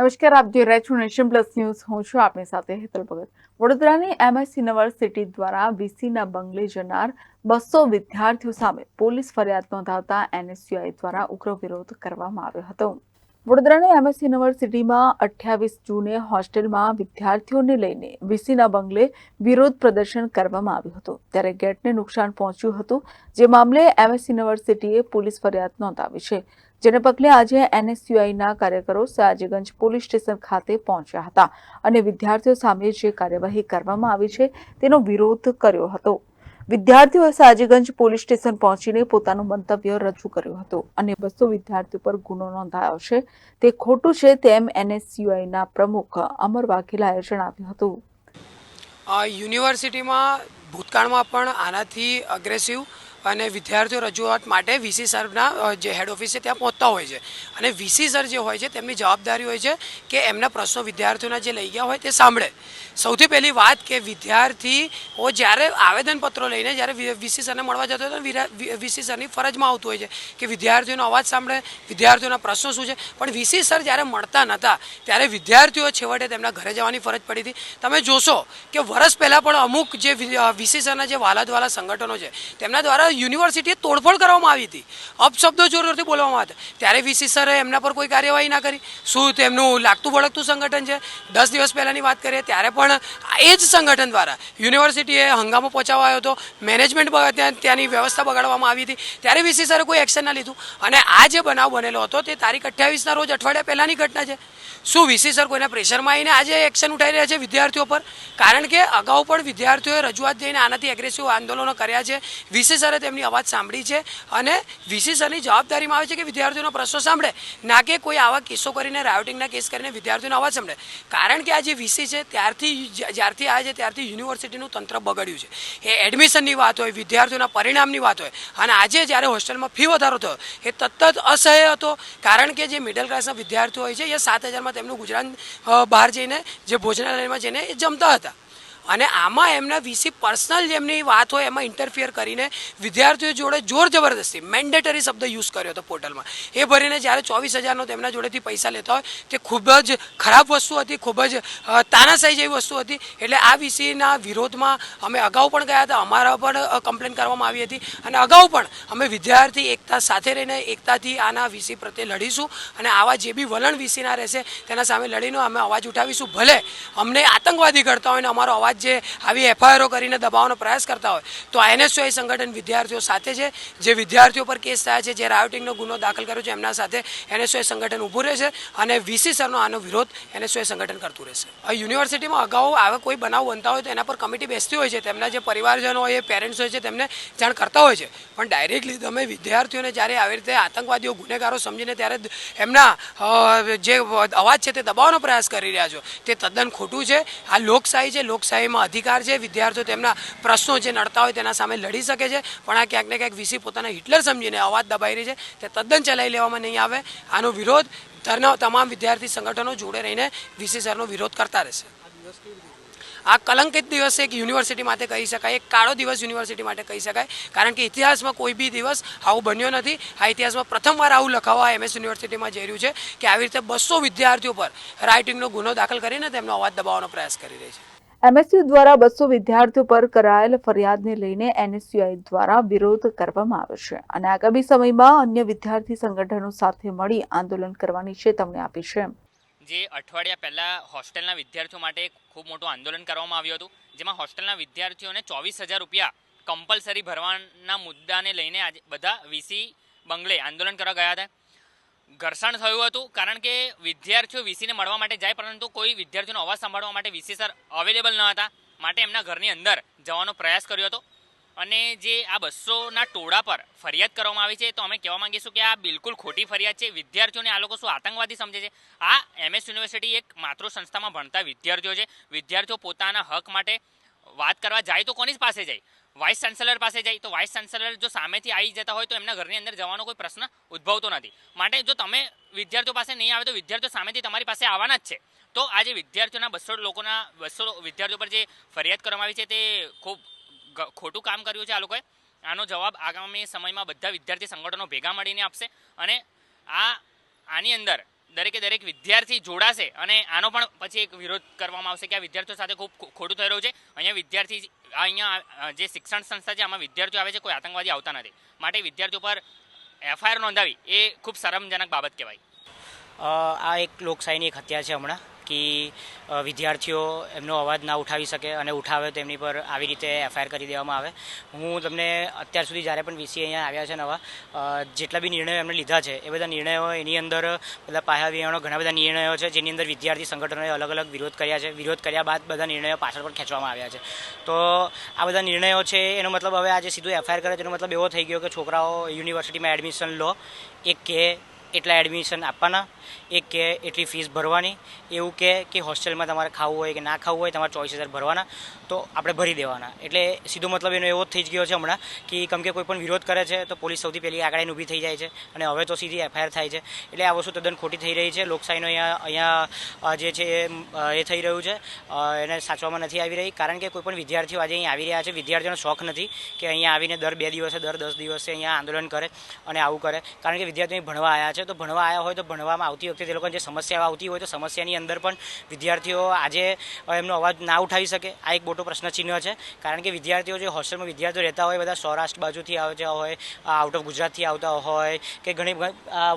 નમસ્કાર, આપ જોઈ રહ્યા છો નેશન પ્લસ ન્યૂઝ. હું છું આપની સાથે હેતલ ભગત. વડોદરાની એમએસ યુનિવર્સિટી દ્વારા વીસીના બંગલે જનાર બસો વિદ્યાર્થીઓ સામે પોલીસ ફરિયાદ નોંધાવતા એનએસયુઆઈ દ્વારા ઉગ્ર વિરોધ કરવામાં આવ્યો હતો. વડોદરાની એમએસ યુનિવર્સિટીમાં અઠ્યાવીસ જૂને હોસ્ટેલમાં વિદ્યાર્થીઓને લઈને વીસીના બંગલે વિરોધ પ્રદર્શન કરવામાં આવ્યું હતું. ત્યારે ગેટને નુકસાન પહોંચ્યું હતું, જે મામલે એમએસ યુનિવર્સિટીએ પોલીસ ફરિયાદ નોંધાવી છે. જેને પગલે આજે એનએસયુઆઈના કાર્યકરો સયાજીગંજ પોલીસ સ્ટેશન ખાતે પહોંચ્યા હતા અને વિદ્યાર્થીઓ સામે જે કાર્યવાહી કરવામાં આવી છે તેનો વિરોધ કર્યો હતો. વિદ્યાર્થીઓએ સયાજીગંજ પોલીસ સ્ટેશન પહોંચીને પોતાનું મંતવ્ય રજૂ કર્યું હતું અને બસો વિદ્યાર્થીઓ પર ગુનો નોંધાયો છે. તે ખોટું છે તેમ એનએસયુઆઈના પ્રમુખ અમર વાઘેલાએ જણાવ્યું હતું. યુનિવર્સિટીમાં ભૂતકાળમાં પણ આનાથી અગ્રેસિવ અને વિદ્યાર્થીઓ રજૂઆત માટે વીસી સરના જે હેડ ઓફિસ છે, ત્યાં પહોંચતા હોય છે. અને વીસી સર જે હોય છે, તેમની જવાબદારી હોય છે કે એમના પ્રશ્નો વિદ્યાર્થીઓના જે લઈ ગયા હોય તે સાંભળે. સૌથી પહેલી વાત કે વિદ્યાર્થીઓ જ્યારે આવેદનપત્રો લઈને જ્યારે વીસી સરને મળવા જતો તો વીસી સરની ફરજમાં આવતું હોય છે કે વિદ્યાર્થીઓનો અવાજ સાંભળે, વિદ્યાર્થીઓના પ્રશ્નો શું છે. પણ વીસી સર જ્યારે મળતા નહોતા ત્યારે વિદ્યાર્થીઓ છેવટે તેમના ઘરે જવાની ફરજ પડી હતી. તમે જોશો કે વર્ષ પહેલાં પણ અમુક જે વીસી સરના જે વાલાદવાલા સંગઠનો છે, તેમના દ્વારા યુનિવર્સિટીએ તોડફોડ કરવામાં આવી હતી. અપશબ્દો જોર જોરથી બોલવામાં હતા. ત્યારે વીસી સરે એમના પર કોઈ કાર્યવાહી ના કરી. શું તેમનું લાગતું ભડકતું સંગઠન છે? દસ દિવસ પહેલાંની વાત કરીએ ત્યારે પણ એ જ સંગઠન દ્વારા યુનિવર્સિટીએ હંગામો પહોંચાડવા આવ્યો હતો. મેનેજમેન્ટ ત્યાંની વ્યવસ્થા બગાડવામાં આવી હતી. ત્યારે વીસી સરે કોઈ એક્શન ના લીધું. અને આ જે બનાવ બનેલો હતો તે તારીખ અઠ્યાવીસના રોજ અઠવાડિયા પહેલાંની ઘટના છે. શું વીસી સર? કોઈના પ્રેશરમાં આવીને આજે એક્શન ઉઠાવી રહ્યા છે વિદ્યાર્થીઓ પર? કારણ કે અગાઉ પણ વિદ્યાર્થીઓએ રજૂઆત જઈને આનાથી એગ્રેસિવ આંદોલનો કર્યા છે. વીસી સરે તેમની અવાજ સાંભળી છે અને વીસી સરની જવાબદારીમાં આવે છે કે વિદ્યાર્થીઓનો પ્રશ્નો સાંભળે. ના કે કોઈ આવા કેસો કરીને રાયોટિંગના કેસ કરીને વિદ્યાર્થીઓનો અવાજ સાંભળે. કારણ કે આ જે વીસી છે, ત્યારથી જ્યારથી આવે છે, ત્યારથી યુનિવર્સિટીનું તંત્ર બગડ્યું છે. એ એડમિશનની વાત હોય, વિદ્યાર્થીઓના પરિણામની વાત હોય, અને આજે જ્યારે હોસ્ટેલમાં ફી વધારો થયો, એ તદ્દન અસહ્ય હતો. કારણ કે જે મિડલ ક્લાસના વિદ્યાર્થીઓ હોય છે, એ સાત હજારમાં તેમનું ગુજરાન બહાર જઈને જે ભોજનાલયમાં જઈને એ જમતા હતા. અને આમાં એમના વીસી પર્સનલ જેમની વાત હોય એમાં ઇન્ટરફિયર કરીને વિદ્યાર્થીઓ જોડે જોર જબરદસ્તી મેન્ડેટરી શબ્દ યુઝ કર્યો હતો પોર્ટલમાં. એ ભરીને જ્યારે ચોવીસ હજારનો તેમના જોડેથી પૈસા લેતા હોય, તે ખૂબ જ ખરાબ વસ્તુ હતી, ખૂબ જ તાનાશાહી જેવી વસ્તુ હતી. એટલે આ વીસીના વિરોધમાં અમે અગાઉ પણ ગયા હતા, અમારા પણ કમ્પ્લેન કરવામાં આવી હતી. અને અગાઉ પણ અમે વિદ્યાર્થી એકતા સાથે રહીને એકતાથી આના વીસી પ્રત્યે લડીશું. અને આવા જે બી વલણ વીસીના રહેશે, તેના સામે લડીને અમે અવાજ ઉઠાવીશું. ભલે અમને આતંકવાદી કરતા હોય ને અમારો અવાજ જે આવી એફઆઈઆરો કરીને દબાવવાનો પ્રયાસ કરતા હોય, તો એનએસયુઆઈ સંગઠન વિદ્યાર્થીઓ સાથે છે, જે વિદ્યાર્થીઓ પર કેસ થયા છે, જે રાયોટિંગનો ગુનો દાખલ કર્યો છે, એમના સાથે એનએસયુઆઈ સંગઠન ઊભું રહેશે અને વીસી સરનો આનો વિરોધ એનએસયુઆઈ સંગઠન કરતું રહેશે. યુનિવર્સિટીમાં અગાઉ આવા કોઈ બનાવ બનતા હોય તો એના પર કમિટી બેસતી હોય છે, તેમના જે પરિવારજનો હોય, એ પેરેન્ટ્સ હોય છે, તેમને જાણ કરતા હોય છે. પણ ડાયરેક્ટલી તમે વિદ્યાર્થીઓને જ્યારે આવી રીતે આતંકવાદીઓ, ગુનેગારો સમજીને ત્યારે એમના જે અવાજ છે તે દબાવવાનો પ્રયાસ કરી રહ્યા છો, તે તદ્દન ખોટું છે. આ લોકશાહી છે લોકશાહીમાં અધિકાર છે, વિદ્યાર્થીઓ તેમના પ્રશ્નો જે નડતા હોય તેના સામે લડી શકે છે, પણ આ ક્યાંક ને ક્યાંક વીસી પોતાના હિટલર સમજીને અવાજ દબાઈ રહી છે, તે તદ્દન ચલાવી લેવામાં નહીં આવે. આનો વિરોધ ધરના તમામ વિદ્યાર્થી સંગઠનો જોડે રહીને વીસી સરનો વિરોધ કરતા રહેશે. આ કલંકિત દિવસ એક યુનિવર્સિટી માટે કહી શકાય, એક કાળો દિવસ યુનિવર્સિટી માટે કહી શકાય, કારણ કે ઇતિહાસમાં કોઈ બી દિવસ આવું બન્યો નથી. આ ઇતિહાસમાં પ્રથમવાર આવું લખાવા એમએસ યુનિવર્સિટીમાં જઈ રહ્યું છે કે આવી રીતે બસો વિદ્યાર્થીઓ પર રાઇટિંગનો ગુનો દાખલ કરીને તેમનો અવાજ દબાવવાનો પ્રયાસ કરી રહી છે. એમએસયુ દ્વારા બસો વિદ્યાર્થીઓ પર કરાયેલ ફરિયાદને લઈને એનએસયુઆઈ દ્વારા વિરોધ કરવામાં આવ્યો છે અને આગામી સમયમાં અન્ય વિદ્યાર્થી સંગઠનો સાથે મળી આંદોલન કરવાની ચેતવણી આપી છે. જે અઠવાડિયા પહેલાં હોસ્ટેલના વિદ્યાર્થીઓ માટે ખૂબ મોટું આંદોલન કરવામાં આવ્યું હતું, જેમાં હોસ્ટેલના વિદ્યાર્થીઓને ચોવીસ હજાર રૂપિયા કમ્પલસરી ભરવાના મુદ્દાને લઈને આજે બધા વીસી બંગલે આંદોલન કરવા ગયા હતા. ઘર્ષણ થયું હતું, કારણ કે વિદ્યાર્થીઓ વીસીને મળવા માટે જાય, પરંતુ કોઈ વિદ્યાર્થીઓનો અવાજ સાંભળવા માટે વીસી સર અવેલેબલ ન હતા. માટે એમના ઘરની અંદર જવાનો પ્રયાસ કર્યો હતો. અને જે આ બસોના ટોળા પર ફરિયાદ કરવામાં આવી છે, તો અમે કહેવા માંગીશું કે આ બિલકુલ ખોટી ફરિયાદ છે. વિદ્યાર્થીઓને આ લોકો શું આતંકવાદી સમજે છે? આ એમએસ યુનિવર્સિટી એક માતૃ સંસ્થામાં ભણતા વિદ્યાર્થીઓ છે. વિદ્યાર્થીઓ પોતાના હક માટે વાત કરવા જાય તો કોની પાસે જાય? વાઇસ ચાન્સેલર પાસે જાય, તો વાઇસ ચાન્સેલર જો સામેથી આવી જતા હોય તો એમના ઘરની અંદર જવાનો કોઈ પ્રશ્ન ઉદ્ભવતો નથી. માટે જો તમે વિદ્યાર્થીઓ પાસે નહીં આવે તો વિદ્યાર્થીઓ સામેથી તમારી પાસે આવવાના જ છે. તો આજે વિદ્યાર્થીઓના બસો લોકોના બસો વિદ્યાર્થીઓ પર જે ફરિયાદ કરવામાં આવી છે તે ખૂબ ખોટું કામ કર્યું છે આ લોકોએ. આનો જવાબ આગામી સમયમાં બધા વિદ્યાર્થી સંગઠનો ભેગા મળીને આપશે. અને આ, આની અંદર દરેકે દરેક વિદ્યાર્થી જોડાશે અને આનો પણ પછી એક વિરોધ કરવામાં આવશે કે આ વિદ્યાર્થીઓ સાથે ખૂબ ખોટું થઈ રહ્યું છે. અહીંયા વિદ્યાર્થી અહીંયા જે શિક્ષણ સંસ્થા છે, આમાં વિદ્યાર્થીઓ આવે છે, કોઈ આતંકવાદી આવતા નથી. માટે વિદ્યાર્થીઓ પર એફઆઈઆર નોંધાવી એ ખૂબ શરમજનક બાબત કહેવાય. આ એક લોકશાહીની એક હત્યા છે હમણાં. કે વિદ્યાર્થીઓ એમનો અવાજ ના ઉઠાવી શકે અને ઉઠાવે તો એમની પર આવી રીતે એફઆઈઆર કરી દેવામાં આવે. હું તમને અત્યાર સુધી જ્યારે પણ વીસી અહીંયા આવ્યા છે નવા જેટલા બી નિર્ણયો એમણે લીધા છે, એ બધા નિર્ણયો એની અંદર, બધા પાયા વિયાણો ઘણા બધા નિર્ણયો છે, જેની અંદર વિદ્યાર્થી સંગઠનોએ અલગ અલગ વિરોધ કર્યા છે. વિરોધ કર્યા બાદ બધા નિર્ણયો પાછળ પર ખેંચવામાં આવ્યા છે. તો આ બધા નિર્ણયો છે, એનો મતલબ હવે આજે સીધું એફઆઈઆર કરે એનો મતલબ એવો થઈ ગયો કે છોકરાઓ યુનિવર્સિટીમાં એડમિશન લો, એક કે એટલા એડમિશન આપવાના, એક કે એટલી ફીસ ભરવાની, એવું કે કે હોસ્ટેલમાં તમારે ખાવું હોય કે ના ખાવું હોય, તમારે ચોવીસ હજાર ભરવાના, તો આપણે ભરી દેવાના. એટલે સીધો મતલબ એનો એવો થઈ જ ગયો છે હમણાં, કે કેમ કે કોઈ પણ વિરોધ કરે છે, તો પોલીસ સૌથી પહેલી આગળ ઊભી થઈ જાય છે, અને હવે તો સીધી એફઆઈઆર થાય છે. એટલે આ વસ્તુ તદ્દન ખોટી થઈ રહી છે. લોકશાહીનો અહીંયા અહીંયા જે છે એ થઈ રહ્યું છે. એને સાચવામાં નથી આવી રહી, કારણ કે કોઈ પણ વિદ્યાર્થીઓ આજે અહીં આવી રહ્યા છે. વિદ્યાર્થીઓનો શોખ નથી કે અહીંયા આવીને દર બે દિવસે, દર દસ દિવસે અહીંયા આંદોલન કરે અને આવું કરે. કારણ કે વિદ્યાર્થીઓ ભણવા આવ્યા છે. તો ભણવા આવ્યા હોય તો ભણવામાં આવતી વખતે તે લોકોને જે સમસ્યાઓ આવતી હોય તો સમસ્યાની અંદર પણ વિદ્યાર્થીઓ આજે એમનો અવાજ ના ઉઠાવી શકે. આ એક મોટો પ્રશ્નચિહ્ન છે. કારણ કે વિદ્યાર્થીઓ જે હોસ્ટેલમાં વિદ્યાર્થીઓ રહેતા હોય, બધા સૌરાષ્ટ્ર બાજુથી આવતા હોય આઉટ ઓફ ગુજરાતથી આવતા હોય કે ઘણી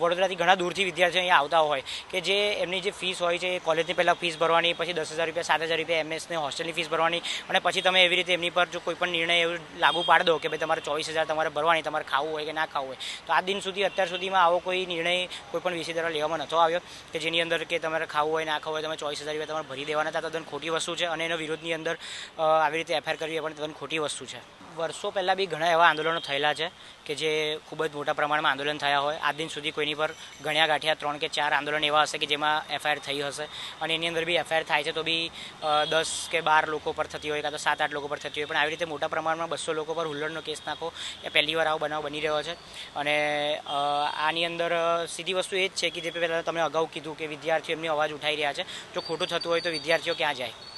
વડોદરાથી ઘણા દૂરથી વિદ્યાર્થીઓ અહીંયા આવતા હોય કે જે એમની જે ફીસ હોય છે એ કોલેજની પહેલાં ફીસ ભરવાની, પછી દસ હજાર રૂપિયા, સાત હજાર રૂપિયા એમએસને હોસ્ટેલની ફીસ ભરવાની અને પછી તમે એવી રીતે એમની પર જો કોઈ પણ નિર્ણય એવું લાગુ પાડી દો કે ભાઈ તમારે ચોવીસ હજાર તમારે ભરવાની, તમારે ખાવું હોય કે ના ખાવું હોય, તો આ દિન સુધી, અત્યાર સુધીમાં આવો કોઈ નિર્ણય કોઈ પણ વિષય દ્વારા લેવામાં નહોતો આવ્યો કે જેની અંદર કે તમારે ખાવું હોય, ના ખાવું હોય, તમે ચોવીસ હજાર રૂપિયા તમારે ભરી દેવાના હતા તદ્દન ખોટી વસ્તુ છે અને એના વિરોધની અંદર આવી રીતે એફઆઈઆર કરવી એ પણ તદ્દન ખોટી વસ્તુ છે. વર્ષો પહેલાં બી ઘણા એવા આંદોલનો થયેલા છે કે જે ખૂબ જ મોટા પ્રમાણમાં આંદોલન થયા હોય. આ દિન સુધી કોઈની પર ગણ્યા ગાંઠ્યા ત્રણ કે ચાર આંદોલન એવા હશે કે જેમાં એફઆઈઆર થઈ હશે. અને એની અંદર બી એફઆઈઆર થાય છે તો બી દસ કે બાર લોકો પર થતી હોય કાં તો સાત આઠ લોકો પર થતી હોય. પણ આવી રીતે મોટા પ્રમાણમાં બસો લોકો પર હુલ્લડનો કેસ નાખો એ પહેલીવાર આવો બનાવ બની રહ્યો છે. અને આની અંદર સીધી વસ્તુ એ જ છે કે જે પહેલાં તમે અગાઉ કીધું કે વિદ્યાર્થીઓ એમની અવાજ ઉઠાઈ રહ્યા છે. જો ખોટું થતું હોય તો વિદ્યાર્થીઓ ક્યાં જાય?